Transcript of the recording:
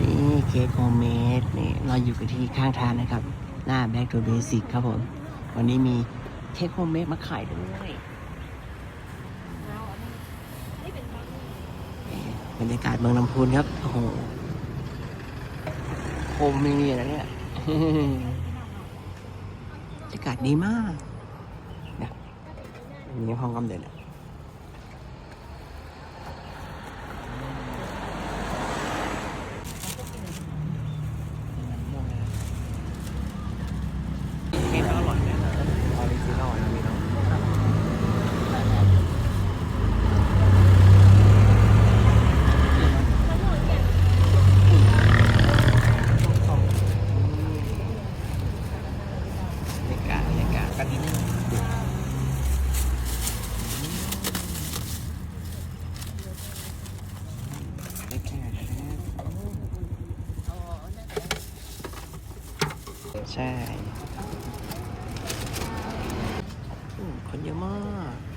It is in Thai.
นี่เค้กโฮมเมดนี่เราอยู่กันที่ข้างทางนะครับ หน้า Back to Basic ครับผม วันนี้มีเค้กโฮมเมดมาขายด้วยบรรยากาศเมืองลำพูนครับ โอ้โหโฮมไม่มีนะเนี่ยบรรยากาศดีมากนะนี่ห้องกำเนิดอะ เค้กอร่อยเลยนะออริจินอลนะพี่น้องบรรยากาศบรรยากาศกันนิดนึงบรรยากาศนะใช่ นเยอะมาก